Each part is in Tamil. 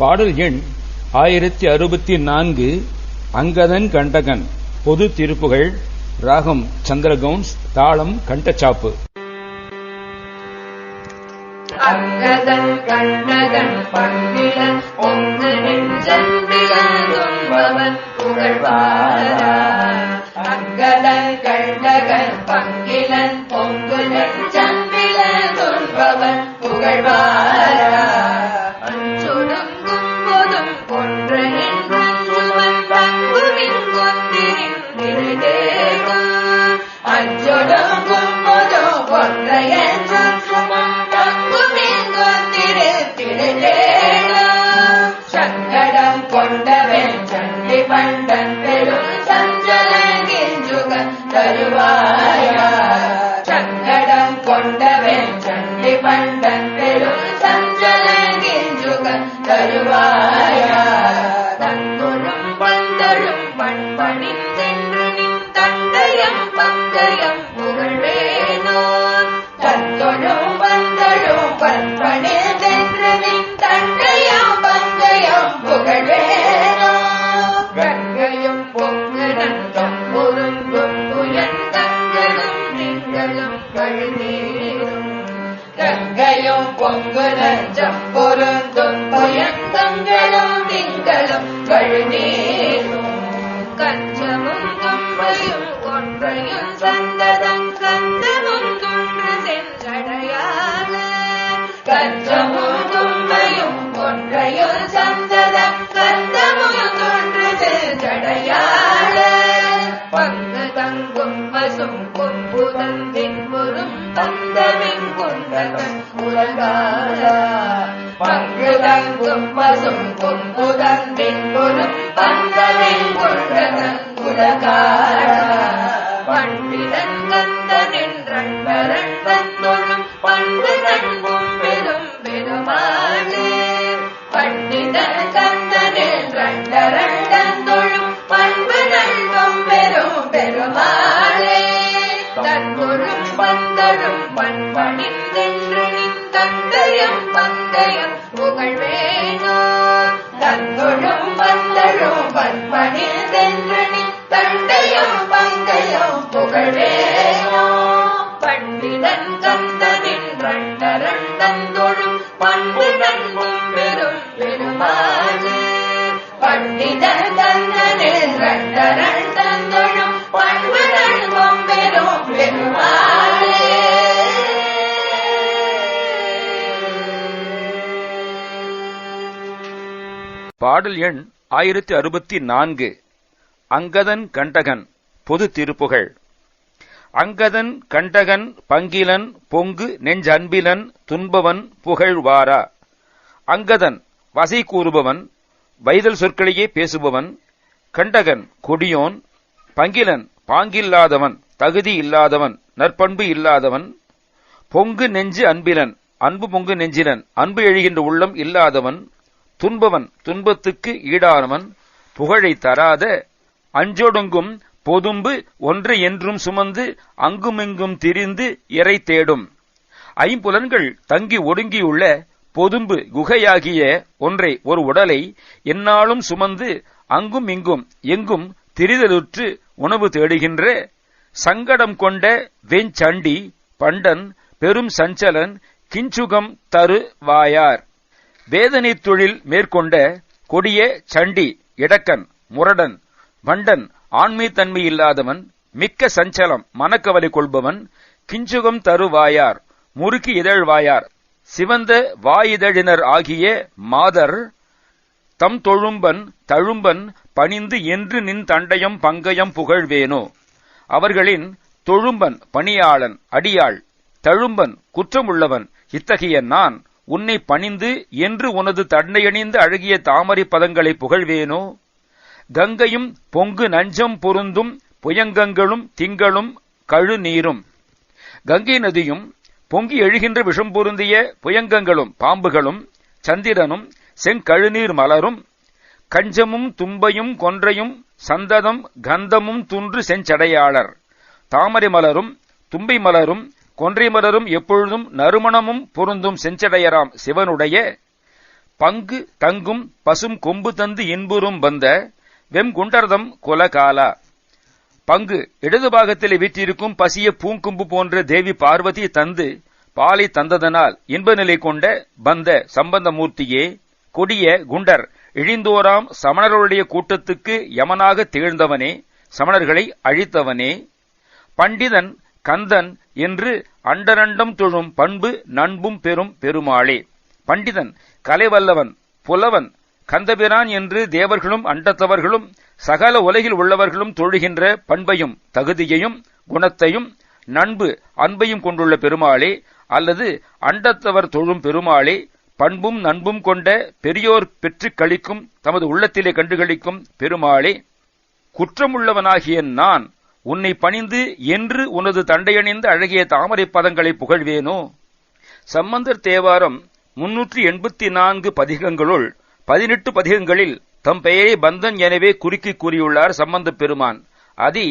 பாடல் எண் ஆயிரத்தி அறுபத்தி நான்கு அங்கதன் கண்டகன் பொது திருப்புகள் ராகம் சந்திரகவுன்ஸ் தாளம் கண்டச்சாப்பு. அங்கதன் கண்ணகன் பங்கிலன் பொங்கு நெஞ்சம்பிலாதும்பவன் புகழ்வாரா அங்கதன் கண்ணகன் பங்கிலன் பொங்கு நெஞ்ச सञ्जलुगा பொங்கு நஞ்சம் பொருந்தும் புயந்தங்களும் திங்களும் கழுநீரும். கஞ்சமும் கொம்பையும் கொன்றையும் சந்ததம் கந்தமும் துன்று சென்றடையாள கஞ்சமும் கொம்பையும் கொன்றையும் சந்ததம் கந்தமும் கொன்று சென்றடையாள பங்கு தங்கும் பசும் தந்தின் வெண்பொரும் தந்தமின் குண்டகன் பங்கு தங்கும் பசும் கொம்புதன் வெண்பொரும் பந்தரும் பண்பணில் பண்டிதன் கந்தனின் பண்பு பெரும் பண்டிதன் பண்பு பெரும் பாடல் எண் ஆயிரத்தி அறுபத்தி நான்கு அங்கதன் கண்டகன் பொது திருப்புகள் அங்கதன் கண்டகன் பங்கிலன் பொங்கு நெஞ்சன்பிலன் துன்பவன் புகழ்வாரா. அங்கதன் வசை கூறுபவன் வைதல் சொற்களையே பேசுபவன் கண்டகன் கொடியோன் பங்கிலன் பாங்கில்லாதவன் தகுதி இல்லாதவன் நற்பண்பு இல்லாதவன் பொங்கு நெஞ்சு அன்பிலன் அன்பு பொங்கு நெஞ்சிலன் அன்பு எழுகின்ற உள்ளம் இல்லாதவன் துன்பவன் துன்பத்துக்கு ஈடானவன் புகழை தராத அஞ்சொடுங்கும் பொதும்பு ஒன்று என்றும் சுமந்து அங்குமிங்கும் திரிந்து இறை தேடும். ஐம்புலன்கள் தங்கி ஒடுங்கியுள்ள பொதும்பு குகையாகிய ஒன்றை ஒரு உடலை எந்நாளும் சுமந்து அங்கும் இங்கும் எங்கும் திரிதலுற்று உணவு தேடுகின்ற சங்கடம் கொண்ட வெஞ்சண்டி பண்டன் பெரும் சஞ்சலன் கிஞ்சுகம் தரு வாயார். வேதனை தொழில் மேற்கொண்ட கொடிய சண்டி இடக்கன் முரடன் வண்டன் ஆண்மைத்தன்மை இல்லாதவன் மிக்க சஞ்சலம் மனக்கவலை கொள்பவன் கிஞ்சுகம் தருவாயார் முறுக்கி இதழ்வாயார் சிவந்த வாயிதழினர் ஆகிய மாதர் தம் தொழும்பன் தழும்பன் பணிந்து என்று நின் தண்டயம் பங்கயம் புகழ்வேனோ? அவர்களின் தொழும்பன் பணியாளன் அடியாள் தழும்பன் குற்றமுள்ளவன் இத்தகைய நான் உன்னை பணிந்து என்று உனது தண்டையணிந்து அழகிய தாமரை பதங்களை புகழ்வேனோ? கங்கையும் பொங்கு நஞ்சம் பொருந்தும் புயங்கங்களும் திங்களும் கழுநீரும். கங்கை நதியும் பொங்கி எழுகின்ற விஷம் பொருந்திய புயங்கங்களும் பாம்புகளும் சந்திரனும் செங்கழுநீர் மலரும். கஞ்சமும் தும்பையும் கொன்றையும் சந்ததம் கந்தமும் துன்று செஞ்சடையாளர். தாமரை மலரும் தும்பை மலரும் கொன்றிமலரும் எப்பொழுதும் நறுமணமும் பொருந்தும் செஞ்சடையராம் சிவனுடைய பங்கு தங்கும் பசும் கொம்பு தந்து இன்புறும் வந்த வெம்குண்டர்தம் குலகாலா. பங்கு இடது பாகத்திலே வீற்றிருக்கும் பசிய பூங்கும்பு போன்ற தேவி பார்வதி தந்து பாலை தந்ததனால் இன்ப நிலை கொண்ட பந்த சம்பந்தமூர்த்தியே கொடிய குண்டர் இழிந்தோராம் சமணர்களுடைய கூட்டத்துக்கு யமனாக திகழ்ந்தவனே சமணர்களை அழித்தவனே. பண்டிதன் கந்தன் என்று அண்டரண்டம் தொழும் பண்பு நண்பும் பெரும் பெருமாளே. பண்டிதன் கலைவல்லவன் புலவன் கந்தபிரான் என்று தேவர்களும் அண்டத்தவர்களும் சகல உலகில் உள்ளவர்களும் தொழுகின்ற பண்பையும் தகுதியையும் குணத்தையும் நண்பு அன்பையும் கொண்டுள்ள பெருமாளே அல்லது அண்டத்தவர் தொழும் பெருமாளே பண்பும் நண்பும் கொண்ட பெரியோர் பெற்றுக் கழிக்கும் தமது உள்ளத்திலே கண்டுகளிக்கும் பெருமாளே குற்றமுள்ளவனாகிய நான் உன்னை பணிந்து என்று உனது தண்டையணிந்த அழகிய தாமரை பதங்களை புகழ்வேனோ? சம்பந்தர் தேவாரம் முன்னூற்றி எண்பத்தி நான்கு பதிகங்களுள் பதினெட்டு பதிகங்களில் தம் பெயரை பந்தன் எனவே குறுக்கி கூறியுள்ளார் சம்பந்த பெருமான். அதி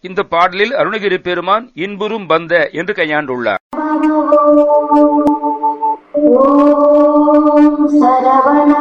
இந்த பாடலில் அருணகிரி பெருமான் இன்புறும் பந்த என்று கையாண்டுள்ளார். சரவண